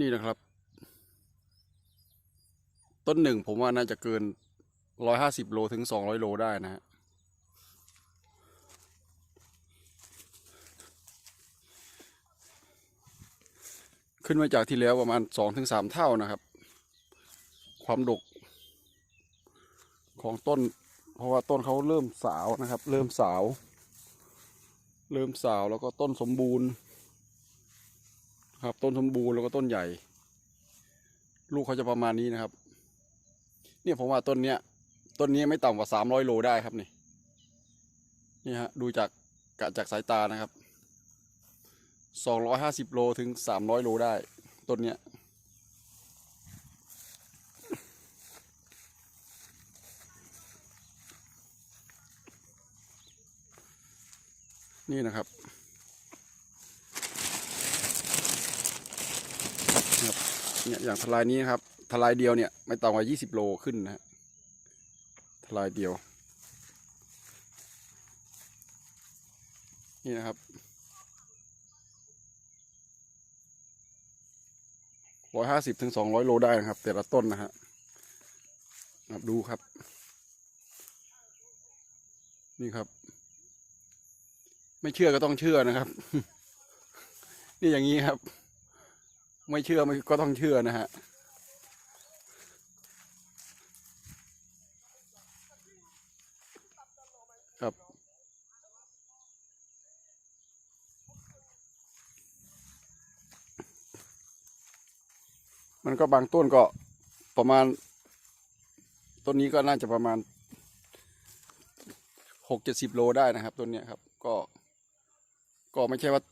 นี่นะครับ ต้นหนึ่งผมว่าน่าจะเกินร้อยห้าสิบโลถึงสองร้อยโลได้นะฮะขึ้นมาจากที่แล้วประมาณสองถึงสามเท่านะครับ ความดกของต้น เพราะว่าต้นเขาเริ่มสาวนะครับ เริ่มสาว เริ่มสาวแล้วก็ต้นสมบูรณ์ ครับ ต้นสมบูรณ์แล้วก็ต้นใหญ่ ลูกเขาจะประมาณนี้นะครับ เนี่ยผมว่าต้นเนี้ยต้นนี้ไม่ต่ำกว่าสามร้อยโลได้ครับนี่นี่ฮะดูจากกะจากสายตานะครับสองร้อยห้าสิบโลถึงสามร้อยโลได้ต้นเนี้ยนี่นะครับ ครับเนี่ยอย่างทลายนี้นครับทลายเดียวเนี่ยไม่ต่ำกว่า 20 โลขึ้นนะฮะทลายเดียว นี่นะครับ ร้อยห้าสิบถึงสองร้อยโลได้นะครับ แต่ละต้นนะฮะครับดูครับ นี่ครับ ไม่เชื่อก็ต้องเชื่อนะครับ นี่อย่างนี้ครับ ไม่เชื่อไม่ก็ต้องเชื่อนะฮะครับ มันก็บางต้นก็ประมาณ ต้นนี้ก็น่าจะประมาณหกเจ็ดสิบโลได้นะครับ ต้นเนี้ยครับ ก็ ก็ไม่ใช่ว่า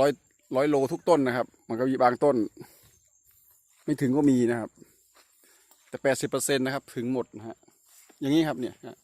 ร้อย ร้อยโลทุกต้นนะครับ มันก็มีบางต้น ไม่ถึงก็มีนะครับ แต่แปดสิบเปอร์เซ็นต์นะครับ ถึงหมดนะฮะอย่างนี้ครับเนี่ยฮะ